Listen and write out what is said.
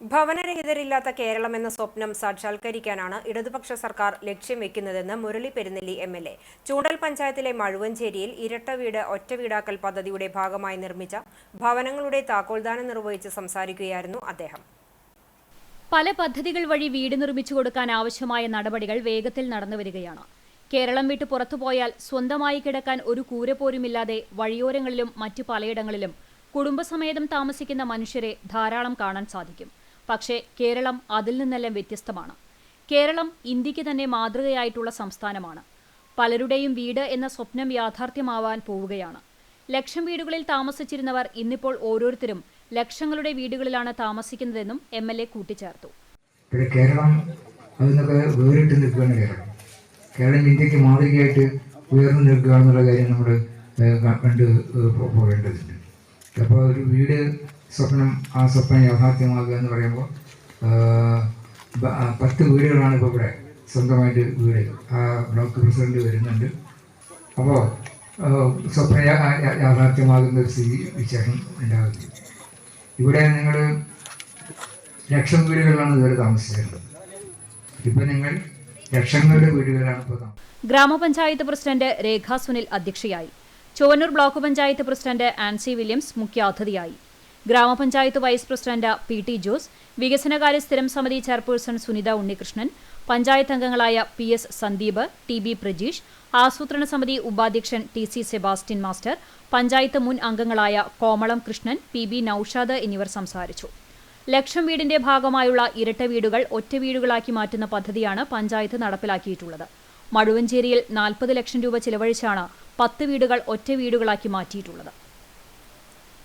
ഭവനരഹിതരില്ലാത്ത കേരളം എന്ന സ്വപ്നം സാക്ഷാത്കരിക്കാനാണ് ഇടതുപക്ഷ സർക്കാർ ലക്ഷ്യം വെക്കുന്നതെന്ന് Murali Perunnelli M L A. Choondal പഞ്ചായത്തിലെ മഴുവഞ്ചേരിയിൽ ഇരട്ട വീട് ഒറ്റ വീടാക്കൽ പദ്ധതിയുടെ ഭാഗമായി നിർമ്മിച്ച ഭവനങ്ങളുടെ താക്കോൽദാനം നിർവഹിച്ച് സംസാരിക്കുകയായിരുന്നു അദ്ദേഹം. പല പദ്ധതികൾ വഴി വീട് നിർമ്മിച്ചു കൊടുക്കാൻ ആവശ്യമായ നടപടികൾ വേഗത്തിൽ നടന്നുവരികയാണ് കേരളം വിട്ട് പുറത്തുപോയാൽ സ്വന്തമായി കിടക്കാൻ ഒരു കൂര പോലുമില്ലാതെ വഴിയോരങ്ങളിലും മറ്റു പലയിടങ്ങളിലും കുടുംബസമേതം താമസിക്കുന്ന മനുഷ്യരെ ധാരാളം കാണാൻ സാധിക്കും. പക്ഷേ കേരളം അതിൽ നിന്നെല്ലാം വ്യത്യസ്തമാണ്. കേരളം ഇന്ത്യയ്ക്ക് തന്നെ മാതൃകയായിട്ടുള്ള സംസ്ഥാനമാണ്. പലരുടെയും വീട് എന്ന സ്വപ്നം യാഥാർത്ഥ്യമാവാൻ പോവുകയാണ്. ലക്ഷം വീടുകളിൽ താമസിച്ചിരുന്നവർ ഇന്നിപ്പോൾ ഓരോരുത്തരും ലക്ഷങ്ങളുടെ വീടുകളിലാണ് താമസിക്കുന്നതെന്നും എം എൽ എ കൂട്ടിച്ചേർത്തു. കേരളം വേറിട്ട് കേരളം. ഇന്ത്യയ്ക്ക് മാതൃകയായിട്ട് ഉയർന്നു നിൽക്കുക എന്നുള്ള കാര്യം നമ്മൾ കണ്ട് പോകേണ്ടതുണ്ട്. അപ്പോൾ ഒരു വീട് സ്വപ്നം ആ സ്വപ്നം യാഥാർത്ഥ്യമാകുക എന്ന് പറയുമ്പോൾ പത്ത് വീടുകളാണ് ഇപ്പോൾ ഇവിടെ സ്വന്തമായിട്ട് വീട് ആ ബ്ലോക്ക് പ്രസിഡന്റ് വരുന്നുണ്ട്. അപ്പോൾ സ്വപ്ന യാഥാർത്ഥ്യമാകുന്ന ഒരു സ്ഥിതി വിശേഷം ഉണ്ടാകുന്നു. ഇവിടെ നിങ്ങൾ ലക്ഷം വീടുകളിലാണ് ഇതുവരെ താമസിച്ചിരുന്നത്. ഇപ്പം നിങ്ങൾ ലക്ഷങ്ങളുടെ വീടുകളാണ് ഇപ്പോൾ ഗ്രാമപഞ്ചായത്ത് പ്രസിഡന്റ് രേഖാ സുനിൽ അധ്യക്ഷയായി. Chuvannur block panchayat president Ancy Williams മുഖ്യാതിഥിയായി. ഗ്രാമപഞ്ചായത്ത് vice president P T Jose വികസനകാര്യ സ്ഥിരം സമിതി ചെയർപേഴ്സൺ സുനിത ഉണ്ണികൃഷ്ണൻ പഞ്ചായത്ത് അംഗങ്ങളായ P S Sandeep T B Prajeesh ആസൂത്രണ സമിതി ഉപാധ്യക്ഷൻ T C Sebastian master panchayat മുൻ അംഗങ്ങളായ കോമളം കൃഷ്ണൻ പി ബി നൌഷാദ് എന്നിവർ സംസാരിച്ചു. ലക്ഷം വീടിന്റെ ഭാഗമായുള്ള ഇരട്ട വീടുകൾ ഒറ്റ വീടുകളാക്കി മാറ്റുന്ന പദ്ധതിയാണ് പഞ്ചായത്ത് നടപ്പിലാക്കിയിട്ടുള്ളത്. മഴുവഞ്ചേരിയിൽ നാൽപ്പത് ലക്ഷം രൂപ ചിലവഴിച്ചാണ് പത്ത് വീടുകൾ ഒറ്റ വീടുകളാക്കി മാറ്റിയിട്ടുള്ളത്.